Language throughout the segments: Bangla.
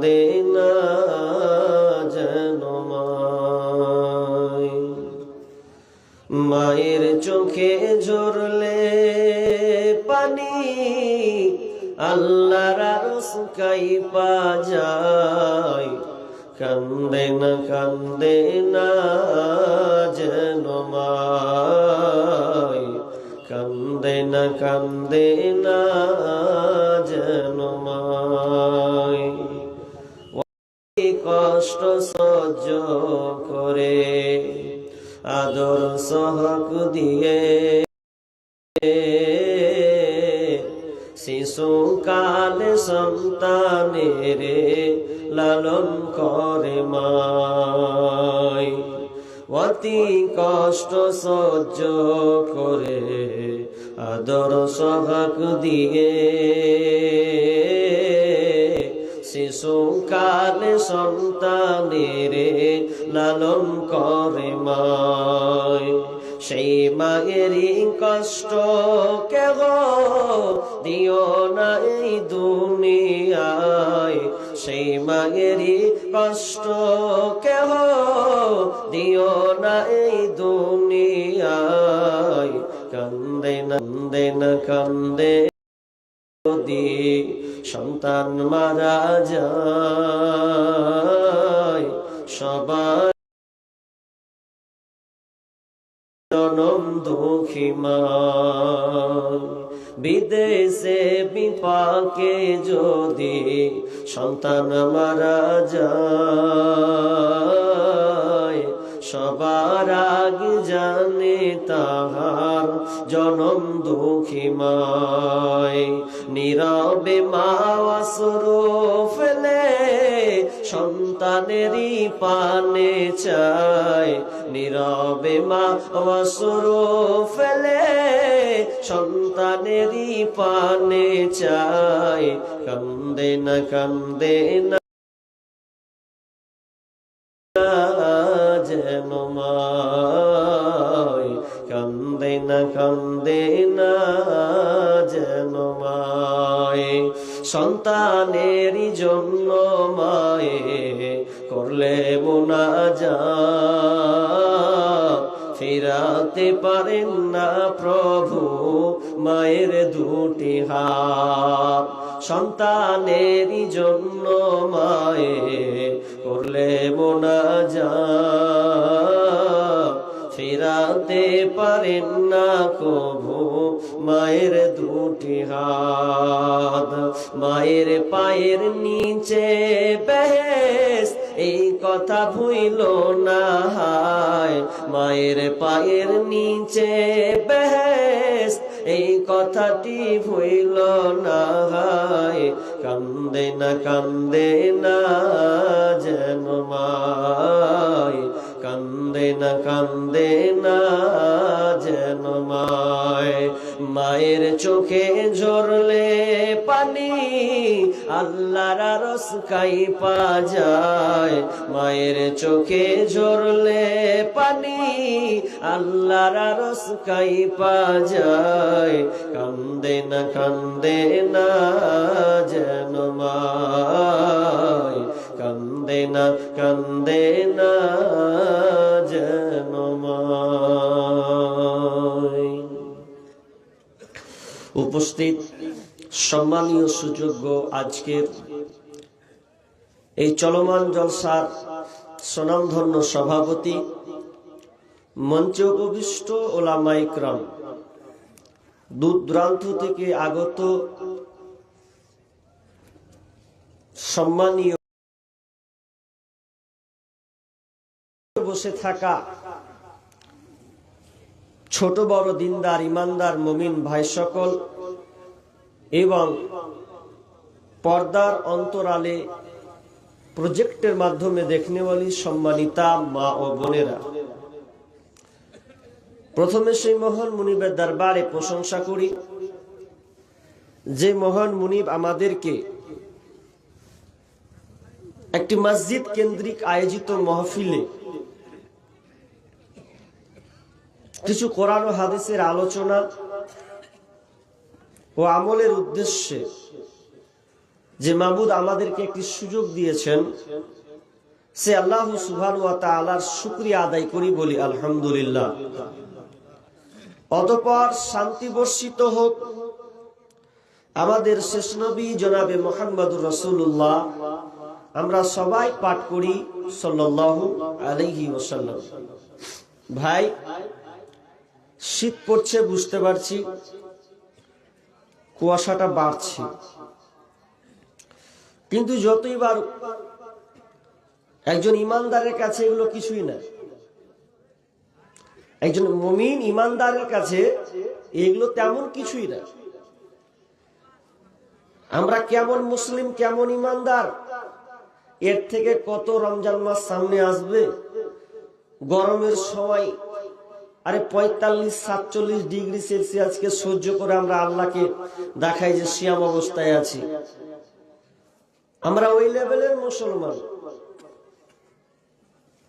দে না যেন মায়। মায়ের চোখে ঝরলে পানি, আল্লাহর সুকাই পা কান্দে না কান্দে না যেন কান্দে না কান্দে না কষ্ট সহ্য করে, আদর সহক দিয়ে। শিশুকালে সন্তানের লালন করে মাই। অতি কষ্ট সহ্য করে, আদর সহক দিয়ে। সন্তানের লালন করে মায়। সেই মায়েরই কষ্ট কেহ দিও না এই দুনিয়ায়। সেই মায়েরই কষ্ট কেহ দিও না এই দুনিয়ায়। কান্দে, নন্দে, না কান্দে সন্তান মারা যায়। সবাই জনম দুঃখী মা বিদেশে বিপাকে যদি সন্তান মারা যায়। সবার আগে জানে তাহার জনম দুঃখী মায় নীরবে মা ফেলে সন্তানেরই পানে চায় নীরবে মা ফেলে সন্তানেরই পানে চায় কান্দে না কান্দে না। সন্তানেরই জন্য মায়ে করলে মোনা যা ফিরাতে পারেন না প্রভু মায়ের দুটি হাত। সন্তানেরই জন্য মায়ে করলে মোনা যা ফিরাতে পারেন না কভু মায়ের দুটি হাত, মায়ের পায়ের নিচে বেহেস, এই কথা ভুইল না হায়। মায়ের পায়ের নিচে বেহেস, এই কথাটি ভুইল না হায়। কান্দে না কান্দে না যেন মায়। কান্দে না কান্দে না মায়ের চোখে ঝরলে পানি, আল্লাহর রস খাই পা যায়। মায়ের চোখে ঝরলে পানি, আল্লাহর রস খাই পা যায়। কান্দে না কান্দে না যেন মায়। কান্দে না কান্দে না যেন উপস্থিত সম্মানীয় সুযোগ্য আজকের এই চলমান জলসার স্বনামধন্য সভাপতি মঞ্চে উপবিষ্ট ওলামাইক্রাম দূর দূরান্ত থেকে আগত সম্মানীয় বসে থাকা ছোট, বড়, দিনদার, ইমানদার, মমিন ভাই সকল এবং পর্দার অন্তরালে প্রজেক্টের মাধ্যমে দেখনে বলি সম্মানিতা মা ও বোনেরা। প্রথমে সেই মহান মুনিবের দরবারে প্রশংসা করি। যে মহান মুনিব আমাদেরকে একটি মসজিদ কেন্দ্রিক আয়োজিত মহফিলে কিছু কোরআন ও হাদিসের আলোচনা ও আমলের উদ্দেশ্যে যে মাবুদ আমাদেরকে একটি সুযোগ দিয়েছেন, সে আল্লাহ সুবহান ওয়া তাআলার শুকরিয়া আদায় করি বলি, আলহামদুলিল্লাহ। অতঃপর শান্তি বর্ষিত হোক। আমাদের শেষ নবী জনাবে মোহাম্মদুর রসুল্লাহ আমরা সবাই পাঠ করি, সাল্লাল্লাহু আলাইহি ওসাল্লাম ভাই শীত পড়ছে, বুঝতে পারছি। কুয়াশাটা বাড়ছে। কিন্তু যতই বার একজন ইমানদারের কাছে এগুলো কিছুই না। একজন মমিন ইমানদারের কাছে এগুলো তেমন কিছুই না। আমরা কেমন মুসলিম, কেমন ইমানদার, এর থেকে কত রমজান মাস সামনে আসবে? গরমের সময় আরে পঁয়তাল্লিশ, সাতচল্লিশ ডিগ্রি সেলসিয়াসকে সহ্য করে আমরা আল্লাহকে দেখাই যে শিয়াম অবস্থায় আছি। আমরা ওই লেভেলের মুসলমান।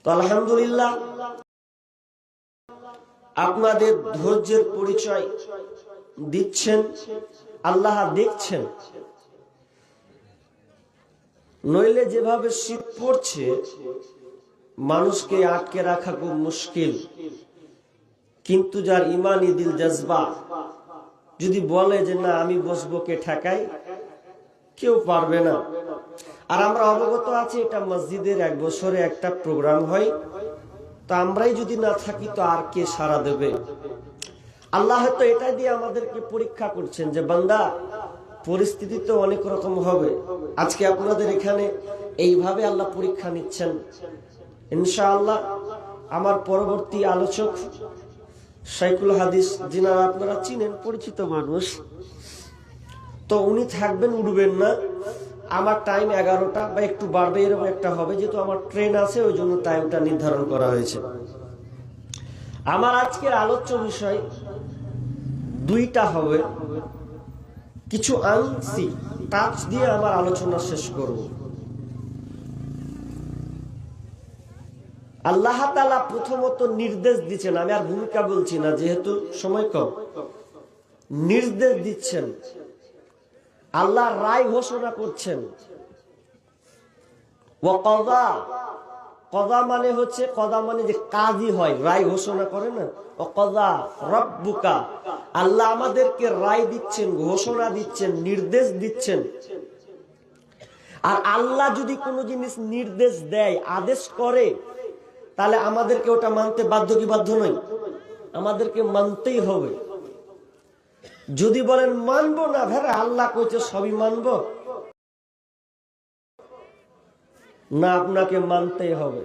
তো আলহামদুলিল্লাহ, আপনাদের ধৈর্যের পরিচয় দিচ্ছেন, আল্লাহ দেখছেন। নইলে যেভাবে শীত পড়ছে, মানুষকে আটকে রাখা খুব মুশকিল। কিন্তু যার ইমানি দিল জজবা। যদি বলে যে না, আমি বসবো কে ঠেকাই, কেউ পারবে না। আর আমরা অবগত আছি, এটা মসজিদের এক বছরে একটা প্রোগ্রাম হয়। তো আমরাই যদি না থাকি, তো আর কে সারা দেবে? আল্লাহ হয়তো এটা দিয়ে আমাদেরকে পরীক্ষা করছেন যে, বান্দা, পরিস্থিতি তো অনেক রকম হবে। আজকে আপনাদের এখানে এইভাবে আল্লাহ পরীক্ষা নিচ্ছেন। ইনশাআল্লাহ, আমার পরবর্তী আলোচক সাইকুল হাদিস, যিনারা আপনারা চিনেন, পরিচিত মানুষ, তো উনি থাকবেন উঠবেন না। আমার টাইম এগারোটা বা একটু বাড়বে, এরকম একটা হবে। যেহেতু আমার ট্রেন আছে, ওই জন্য টাইমটা নির্ধারণ করা হয়েছে। আমার আজকের আলোচ্য বিষয় দুইটা হবে। কিছু আংশিক টাচ দিয়ে আমার আলোচনা শেষ করব। আল্লাহ তালা প্রথমত নির্দেশ দিচ্ছেন, আমি আর ভূমিকা বলছি না, যেহেতু সময় কম। নির্দেশ দিচ্ছেন। আল্লাহ রায় ঘোষণা করছেন। ও কদা কদা মানে হচ্ছে কদা মানে যে কাজই হয়, রায় ঘোষণা করে না? ও কদা রব্বুকা, আল্লাহ আমাদেরকে রায় দিচ্ছেন, ঘোষণা দিচ্ছেন, নির্দেশ দিচ্ছেন। আর আল্লাহ যদি কোনো জিনিস নির্দেশ দেয়, আদেশ করে তাহলে আমাদেরকে ওটা মানতে বাধ্য কি বাধ্য নয় আমাদেরকে মানতেই হবে। যদি বলেন, মানবো না ভেড়া, আল্লাহ কইছে সবই মানবো। না, আপনাকে মানতেই হবে।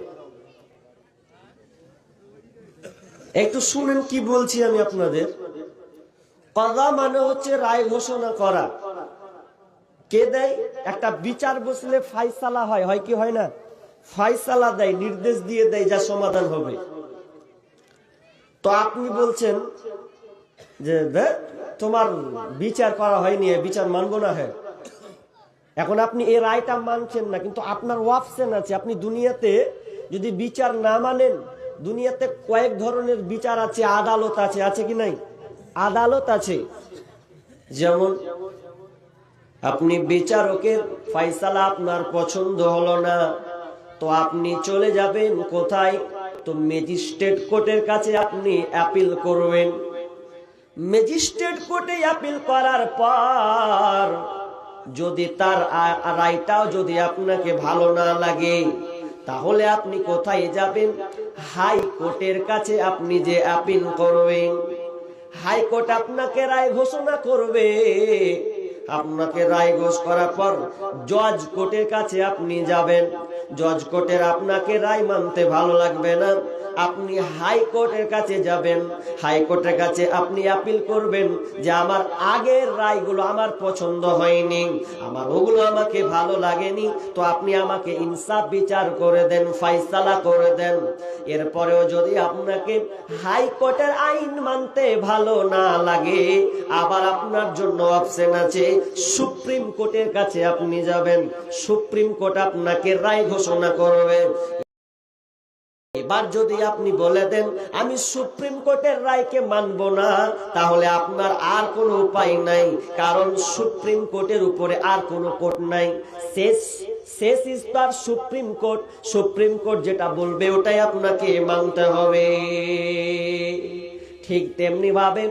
একটু শুনেন কি বলছি আমি আপনাদের। কদা মানে হচ্ছে রায় ঘোষণা করা। কে দেয়? একটা বিচার বসলে ফাইসালা হয় হয় কি হয় না? ফাইসালা দেয়, নির্দেশ দিয়ে দেয় যা সমাধান হবে। তো আপনি বলছেন যে তোমার বিচার করা হয়নি বিচার মানবো না হ্যাঁ। এখন আপনি এই রায়টা মানছেন না, কিন্তু আপনার ওয়াপসেন আছে। আপনি দুনিয়াতে যদি বিচার না মানেন, দুনিয়াতে কয়েক ধরনের বিচার আছে, আদালত আছে আছে কি নাই? আদালত আছে। যেমন, আপনি বিচারকের ফাইসালা আপনার পছন্দ হলো না তো আপনি চলে যাবেন। কোথায়? তো ম্যাজিস্ট্রেট কোর্টের কাছে আপনি অ্যাপিল করবেন। ম্যাজিস্ট্রেট কোর্টে অ্যাপিল করার পর যদি তার রায়টাও যদি আপনাকে ভালো না লাগে, তাহলে আপনি কোথায় যাবেন? হাই কোর্টের কাছে আপনি যে অ্যাপিল করবেন হাইকোর্ট আপনাকে রায় ঘোষণা করবে। আপনাকে রায় ঘোষ করার পর জজ কোর্টের কাছে আপনি যাবেন। জজ কোর্টের আপনাকে রায় মানতে ভালো লাগবে না। আপনি হাইকোর্টের কাছে যাবেন। হাইকোর্টের কাছে আপনি আপিল করবেন যে আমার আগের রায়গুলো আমার পছন্দ হয়নি। আমার ওগুলো আমাকে ভালো লাগেনি। তো আপনি আমাকে ইনসাফ বিচার করে দেন ফাইসালা করে দেন। এরপরেও যদি আপনাকে হাইকোর্টের আইন মানতে ভালো না লাগে, আবার আপনার জন্য অপশন আছে, সুপ্রিম কোর্টের কাছে আপনি যাবেন। সুপ্রিম কোর্ট আপনাকে রায় করবে। একবার যদি আপনি বলে দেন, আমি সুপ্রিম কোর্টের রায়কে মানব না, তাহলে আপনার আর কোনো উপায় নাই, কারণ সুপ্রিম কোর্টের উপরে আর কোনো কোর্ট নাই। শেষ শেষ স্তর সুপ্রিম কোর্ট। সুপ্রিম কোর্ট যেটা বলবে, ওটাই আপনাকে মানতে হবে। ঠিক তেমনি ভাবে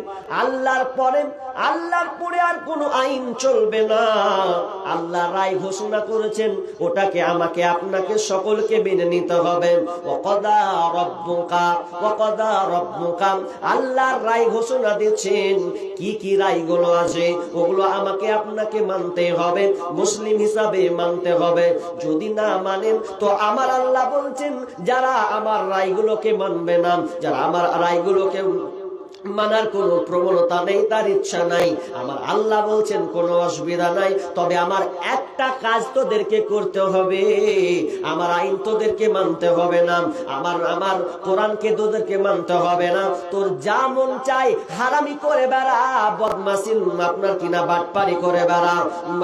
আল্লাহর পরে আল্লাহর পরে আর কোনো আইন চলবে না। আল্লাহ রায় ঘোষণা করেছেন, ওটাকে আমাকে, আপনাকে সকলকে মেনে নিতে হবে। ওকদা রব্বুকা ওকদা রব্বুকা, আল্লাহর রায় ঘোষণা দিচ্ছেন। কি কি রায়গুলো আছে, ওগুলো আমাকে, আপনাকে মানতে হবে, মুসলিম হিসাবে মানতে হবে। যদি না মানেন, তো আমার আল্লাহ বলছেন, যারা আমার রায়গুলোকে মানবে না, যারা আমার রায়গুলোকে মানার কোনো প্রবণতা নেই, তার ইচ্ছা নাই। আমার আল্লাহ বলছেন, কোনো অসুবিধা নাই। তবে আমার একটা কাজ তোদেরকে করতে হবে। আমার আইন তোদেরকে মানতে হবে না। আমার আমার কোরআনকে তোদেরকে মানতে হবে না। তোর যা মন চাই, হারামি করে বেড়া বদমাসিন আপনার কিনা বাটপারি করে বেড়া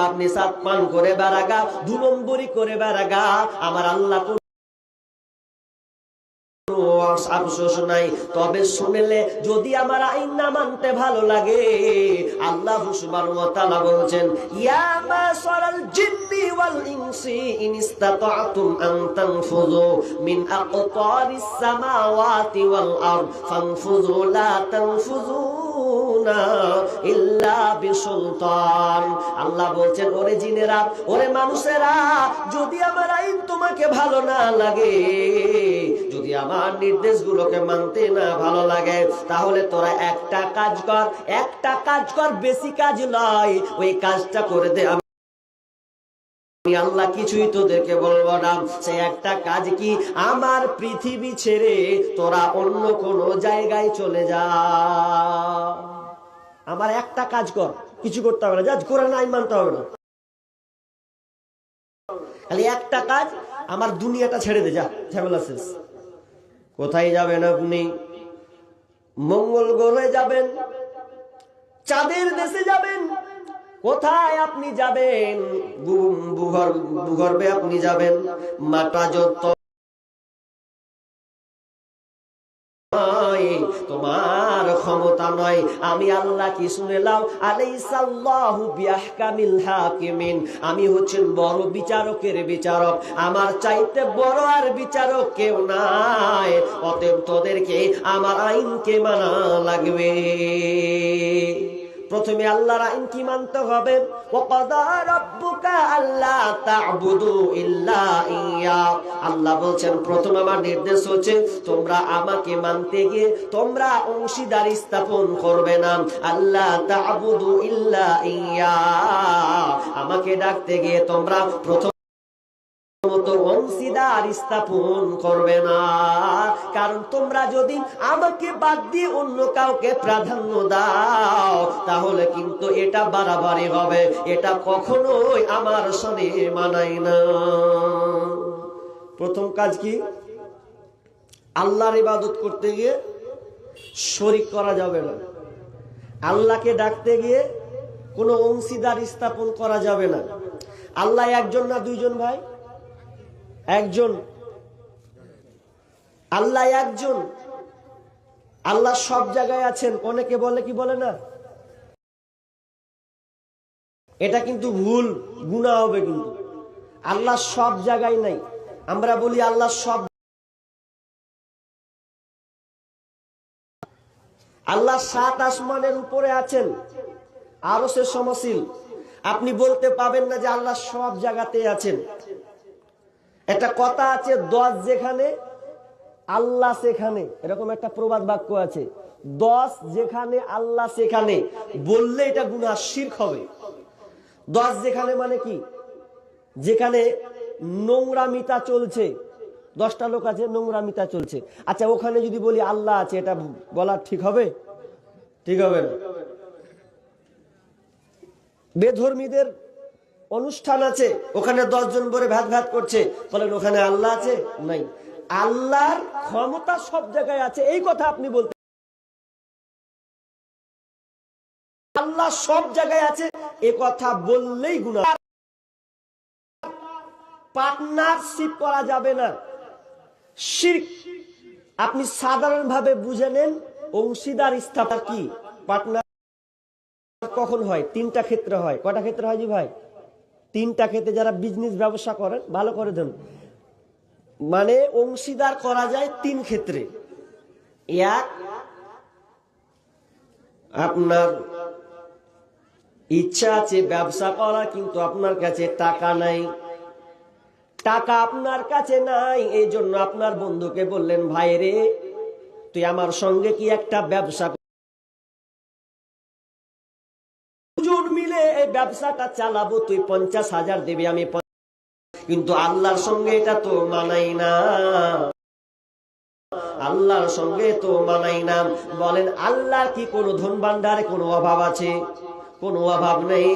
আপনি সাত পান করে বেড়া গা দু নম্বরি করে বেড়া গা। আমার আল্লাহ নাই। তবে যদি আমার আইন না মানতে ভালো লাগে, আল্লাহ সুবহান ওয়া তাআলা বলেন ইয়া মাশারাল জিন্নি ওয়াল ইনসি ইন ইসতাতা'তুম আন তানফুযু মিন আকতারিস সামাওয়াতি ওয়াল আরদ, ফানফুযু লা আল্লাহ বলছেন, ওরে জিনেরা, ওরে মানুষেরা, যদি আমার আইন তোমাকে ভালো না লাগে, যদি আমার নির্দেশগুলোকে মানতে না ভালো লাগে, তাহলে তোরা একটা কাজ কর, একটা কাজ কর, বেশি কাজ নয়। ওই কাজটা করে দে আল্লাহ কিছুই তোদেরকে বলব না। সে একটা কাজ কি? আমার পৃথিবী ছেড়ে তোরা অন্য কোন জায়গায় চলে যা। আমার একটা কাজ কর, কিছু করতে হবে না। যা কোরআন আইন মানতে হবে না। খালি একটা কাজ, আমার দুনিয়াটা ছেড়ে দে, যা, ঝামেলা শেষ। কোথায় যাবেন আপনি? মঙ্গল গ্রহে যাবেন, চাঁদের দেশে যাবেন কোথায় আপনি যাবেন? ভূগর্ভে আপনি যাবেন। মাটা যত তোমার ক্ষমতা নয়। আমি আল্লাহ কি শুনে লাও? আলাইসাল্লাহু বিআহকামিল হাকিমিন। আমি হচ্ছেন বড় বিচারকের বিচারক। আমার চাইতে বড় আর বিচারক কেউ নাই। অতএব তোদেরকে আমার আইনকে মানা লাগবে। প্রথমে আল্লাহর আইন কি মানতে হবে? আল্লাহ বলছেন, প্রথম আমার নির্দেশ হচ্ছে, তোমরা আমাকে মানতে গিয়ে তোমরা অংশীদার স্থাপন করবে না। আল্লাহ তা'বুদু ইয়া। আমাকে ডাকতে গিয়ে তোমরা প্রথম মতো অংশীদার স্থাপন করবে না। কারণ তোমরা যদি আমাকে বাদ দিয়ে অন্য কাউকে প্রাধান্য দাও, তাহলে কিন্তু এটা বাড়াবাড়ি হবে। এটা কখনোই আমার সনে মানাই না। প্রথম কাজ কি? আল্লাহর ইবাদত করতে গিয়ে শরিক করা যাবে না। আল্লাহকে ডাকতে গিয়ে কোনো অংশীদার স্থাপন করা যাবে না। আল্লাহ একজন না দুইজন ভাই? একজন, আল্লাহ একজন, আল্লাহ সব জায়গায় আছেন, অনেকে বলে কি বলে না? এটা কিন্তু ভুল গুণা হবে কিন্তু। আল্লাহ সব জায়গায় নাই। আমরা বলি আল্লাহ সব আল্লাহ সাত আসমানের উপরে আছেন আরও সে সমশীল। আপনি বলতে পাবেন না যে আল্লাহ সব জায়গাতে আছেন। একটা কথা আছে, দশ যেখানে, আল্লাহ সেখানে। এরকম একটা প্রবাদ বাক্য আছে, দশ যেখানে, আল্লাহ সেখানে। বললে এটা গুণা শির্ক হবে। দশ যেখানে মানে কি? যেখানে নোংরামিতা চলছে। দশটা লোক আছে নোংরামিতা চলছে। আচ্ছা ওখানে যদি বলি আল্লাহ আছে, এটা বলা ঠিক হবে? ঠিক হবে না। বেধর্মীদের অনুষ্ঠান আছে, ওখানে দশজন বলে ভ্যাত ভ্যাত করছে। বলেন, ওখানে আল্লাহ আছে? নাই। আল্লাহর ক্ষমতা সব জায়গায় আছে। এই কথা আপনি বলতে আল্লাহ সব জায়গায় আছে। এ কথা বললেই পার্টনারশিপ করা যাবে না। শির্ক আপনি সাধারণভাবে বুঝে নেন, অংশীদার স্থাপনা কি? পার্টনার কখন হয়? তিনটা ক্ষেত্রে হয়। কটা ক্ষেত্রে হয় জি ভাই? তিনটা ক্ষেত্রে যারা বিজনেস ব্যবসা করেন, ভালো করে দেন মানে অংশীদার করা যায় তিন ক্ষেত্রে। এক, আপনার ইচ্ছা আছে ব্যবসা করা কিন্তু আপনার কাছে টাকা নাই। টাকা আপনার কাছে নাই এই জন্য আপনার বন্ধুকে বললেন ভাই রে তুই আমার সঙ্গে কি একটা ব্যবসা ব্যবসাটা চালাবো, তুই পঞ্চাশ হাজার দেবে, আমি কিন্তু আল্লাহর সঙ্গে এটা তো মানাই না। আল্লাহর সঙ্গে তো মানাই না। বলেন, আল্লাহর কি কোনো ধন ভান্ডারে কোনো অভাব আছে? কোনো অভাব নেই?